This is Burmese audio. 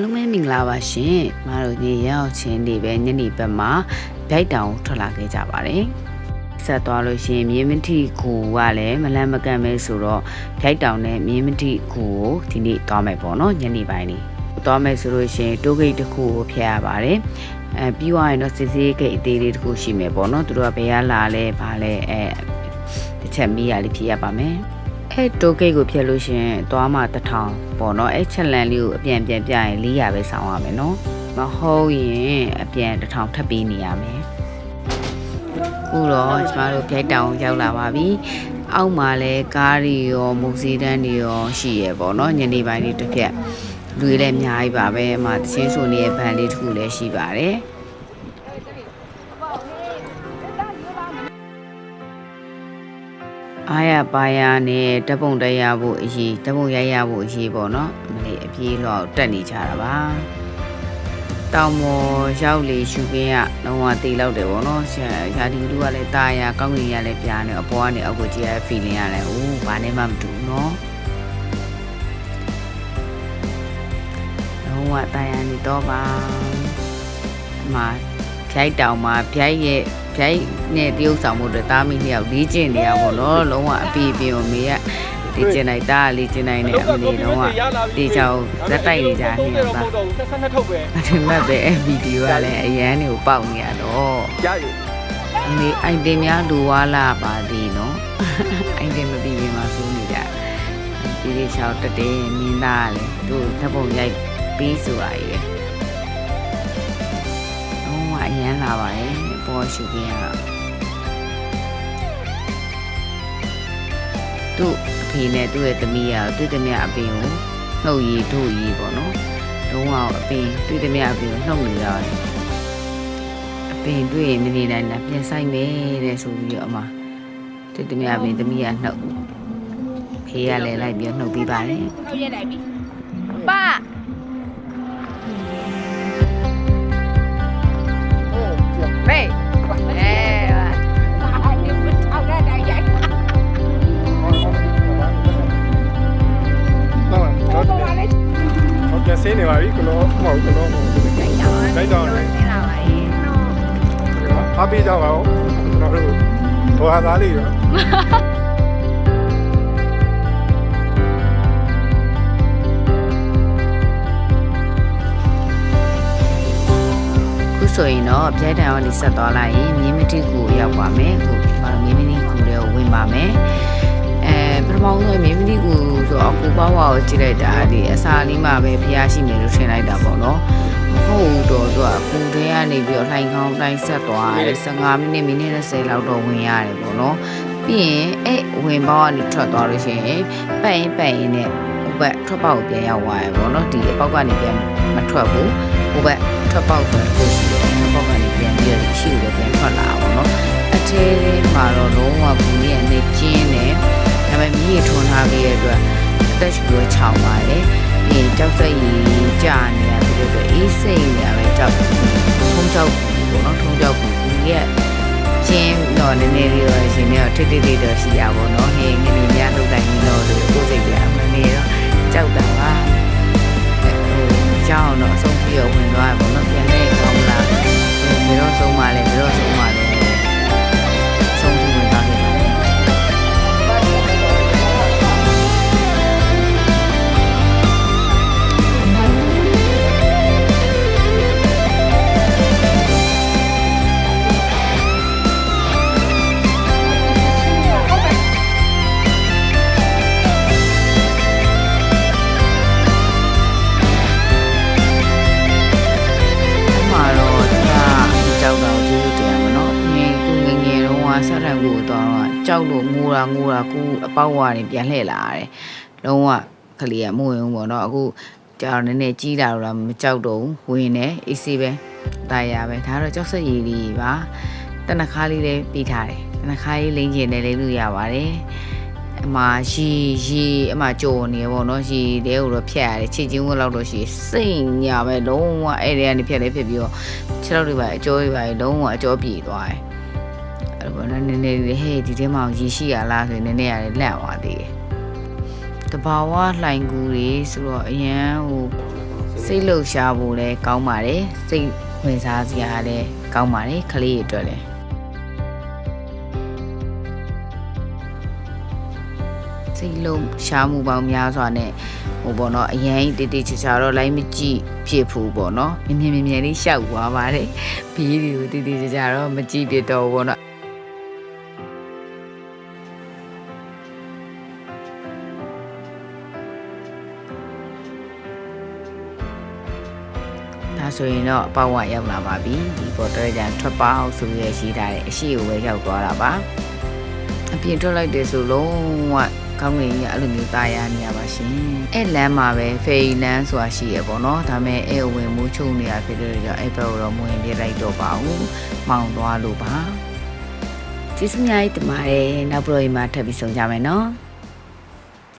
အားလုံးပဲမင်္ဂလာပါရှင်။မတို့ညီရောက်ချင်းနေပဲညနေဘက်မှာဗျိုက်တောင်ထွက်လာခဲ့ကြပါတယ်။ဆက်သွားလို့ရှိရင်မြင်းမတိကိုကလည်းမလန့်မကန့်ပဲဆိုတော့ဗျိုက်တောင်နဲ့မြင်းမတိကိုကိုဒီနေ့သွားမယ်ပေါ့နော်ညနေပိုင်းလေး။သွားမယ်ဆိုလို့ရှိရင်တိုးဂိတ်တစ်ခုကိုဖျက်ရပါတယ်။အဲပြီးသွားရင်တော့စစ်စေးဂိတ်အသေးလေးတစ်ခုရှိမယ်ပေါ့နော်။သူတို့ကဘယ်ကလာလဲဘာလဲအဲတစ်ချက်မေးရလေးဖြေရပါမယ်။ အဲတိုးဂိတ်ကိုဖျက်လို့ရှရင်သွားမှတစ်ထောင်ပေါ့နော်အဲချက်လန်လေးကိုအပြန်ပြန်ပြရင်400ပဲဆောင်ရမယ်နော်မဟုတ်ရင်အပြန်တစ်ထောင်ထပ်ပေးနေရမယ်ခုတော့ကျမတို့ဖျက်တောင်ရောက်လာပါပြီအောက်မှာလဲကားတွေရောမုတ်စီတန်းတွေရောရှိရပေါ့နော်ညနေပိုင်းလေးတစ်ဖြက်လူတွေလည်းအများကြီးပါပဲအမှတချင်းဆိုနေတဲ့ဗန်လေးတစ်ခုလည်းရှိပါတယ် အားရပါရနဲ့ဓပုံတက်ရဖို့အရေးဓပုံရိုက်ရဖို့အရေးပေါ့နော်အမလေးအပြေးတော့တက်နေကြတာပါတောင်မော်ရောက်လေရှုခင်းကလုံးဝတေလောက်တယ်ပေါ့နော်ရာဒီလူကလည်းတာယာကောင်းကင်ရလည်းပြားနေအပေါ်ကနေအောက်ကိုကြည့်ရတဲ့ feeling ရလဲဟိုဘာနဲ့မှမတူဘူးနော်လုံးဝတာယာနေတော့ပါအမှာဖြိုက်တောင်မှာဖြိုက်ရဲ့ ဖြိုက်နဲ့တရုပ်ဆောင်မှုအတွက်တားမိနှစ်ယောက်လေးကျင်နေရပါတော့လုံးဝအပီပင်ကိုမေကလေးကျင်လိုက်တာလေးကျင်နိုင်တဲ့အမလေးလုံးဝတေချောင်းဇက်တိုက်နေကြနေတော့တာဆက်ဆက်နှစ်ထုတ်ပဲအထင်မဲ့ပဲအဲ့ဗီဒီယိုကလည်းအရန်တွေကိုပေါက်နေရတော့ရရအမေအိုင်တင်များလူဝါလာပါသေးနော်အိုင်တင်မပြီးပြီးမှစိုးနေကြဒီဒီချောင်းတက်တယ်မင်းသားကလည်းသူ့ဓာတ်ပုံရိုက်ပြီးဆိုတာကြီးပဲလုံးဝ အရန်လာပါတယ်ပေါ်ရှုခင်းရတော့သူ့အဖေနဲ့သူ့ရဲ့သမီးကသူ့သမီးအပင်ကိုနှုတ်ရည်တို့ရည်ပေါ့နော်လုံးဝအပင်သူ့သမီးအပင်ကိုနှုတ်နေရတယ်အပင်တွေ့ရင်မနေနိုင်တာပြန်ဆိုင်မယ်တဲ့ဆိုပြီးတော့အမသူ့သမီးအပင်သမီးကနှုတ်ဖေးကလည်းလိုက်ပြီးတော့နှုတ်ပြီးပါတယ်ဟုတ်ရက်လိုက်ပြီပါ ဟုတ်ပြန်ဆင်းနေပါပြီကလောမဟုတ်ကလောမဟုတ်လိုက်တော့ဆင်းလာပါရဲ့အားပေးကြပါဦးကျွန်တော်တို့ဘောဟာသားလေးရောခုဆိုရင်တော့ပြိုင်တံကနေဆက်သွားလိုက်ရင်မြင်းမတိကူရောက်ပါမယ်ခုဘာလို့မြင်းမတိကူတွေကိုဝင်ပါမယ် အဲပထမဆုံးမြင်းမတိကူဆိုတော့ကိုပေါ့ဝါကိုကြည့်လိုက်တာဒီအစာလေးမှပဲဖျားရှိမယ်လို့ထင်လိုက်တာပေါ့နော်မဟုတ်တော့သူကကူတဲကနေပြီးတော့လှိုင်ကောင်းတိုင်းဆက်သွားတယ်15မိနစ်မိနစ်30လောက်တော့ဝင်ရတယ်ပေါ့နော်ပြီးရင်အဲ့ဝင်ပေါက်ကနေထွက်သွားလို့ရှိရင်ပတ်ရင်ပတ်ရင်နဲ့ဟိုဘက်ထွက်ပေါက်ကိုပြန်ရောက်သွားရပေါ့နော်ဒီအပေါက်ကနေပြန်မထွက်ဘူးဟိုဘက်ထွက်ပေါက်ဆိုတော့ကိုရှိတယ်ထွက်ပေါက်ကနေပြန်ပြီးတော့ရှိကိုပြန်ထွက်လာပါတော့အထဲထဲမှာတော့လုံးဝဘူးရဲ့အနေကျင်းတယ်ဒါ ပေမဲ့မြည်ထွန်ထားပြီးတဲ့အတွက်အသက်ရှူရချောင်းပါတယ်ပြီးရင်ကြောက်စိတ်ကြီးကြာနေရပြီးတော့အေးစိတ်နေရပဲကြောက်ထုံးကြောက်ဘူးပေါ့နော်ထုံးကြောက်ဘူးဘူးရဲ့ကျင်းတော့နည်းနည်းလေးတော့ရှင်နေတော့ထိတိတိတော့ရှိရပါတော့ဟင်းငနေများလောက်တိုင်းလို့ဆိုကိုယ်စိတ်ပြအမနေတော့ကြောက်တာပါဟိုကြောက်တော့အဆုံးပြေဝင်သွားပါတော့ပြန်လဲကောင်းလားဘယ်တော့ဆုံးမလဲဘယ်တော့ ကြောက်လို့ငိုတာငိုတာကူအပေါက်ဝါနေပြန်လှည့်လာရတယ်။လုံးဝကလေးကမဝင်ဘူးပေါ့နော်။အခုကြောက်နည်းနည်းကြီးလာတော့မကြောက်တော့ဘူးဝင်နေအေးဆေးပဲ။တာယာပဲဒါတော့ကြောက်စက်ရည်လေးပါ။တနခါလေးလေးပြီးထားတယ်။တနခါလေးလိမ့်ကျင်တယ်လေးလို့ရပါတယ်။အမရီရီအမကြော်နေပေါ့နော်ရီတဲကိုတော့ဖြတ်ရတယ်ချစ်ချင်းဝက်လောက်တော့ရှိစိတ်ညာပဲလုံးဝအဲ့ဒီကနေဖြတ်လေးဖြစ်ပြီးတော့ခြေထောက်တွေပါအကျော်တွေပါလုံးဝအကျော်ပြေသွားတယ် အဲ့တော့နည်းနည်းလေးဟေးဒီထဲမှာရီရှိရလားဆိုရင်နည်းနည်းရတယ်လက်သွားသေးတယ်တဘာဝလှိုင်ကူတွေဆိုတော့အရန်ဟိုစိတ်လှုပ်ရှားဖို့လည်းကောင်းပါတယ်စိတ်ဝင်စားစရာလည်းကောင်းပါတယ်ကလေးတွေအတွက်လည်းစိတ်လုံးရှားမှုပေါင်းများစွာနဲ့ဟိုပေါ့နော်အရင်တေးတေးချာချာတော့လိုက်မကြည့်ဖြစ်ဘူးပေါ့နော်မြင်မြင်မြင်မြင်လေးရှောက်သွားပါတယ်ဘီးဘီကိုတေးတေးချာချာတော့မကြည့်ဖြစ်တော့ဘူးပေါ့နော် ဆိုရင်တော့အပေါက်ဝရောက်လာပါပြီဒီပေါ်တရကြံထွက်ပေါက်ဆိုရရှိထားတဲ့အရှိကိုပဲရောက်သွားတာပါအပြင်ထွက်လိုက်တယ်ဆိုလုံးဝကောင်းငင်ကြီးကအဲ့လိုမျိုးตายရနေရပါရှင်အဲ့လမ်းမှာပဲဖေးလမ်းဆိုတာရှိရပေါ့နော်ဒါပေမဲ့အဲ့အဝင်မူးချုံနေတာဖြစ်တဲ့ကြောင့်အဲ့ဘက်ကိုတော့မဝင်ပြလိုက်တော့ပါဘူးမောင်သွားလို့ပါကျေးဇူးများကြီးတင်ပါတယ်နောက်ပရိုဂရမ်မှာထပ်ပြီးဆုံကြမယ်နော်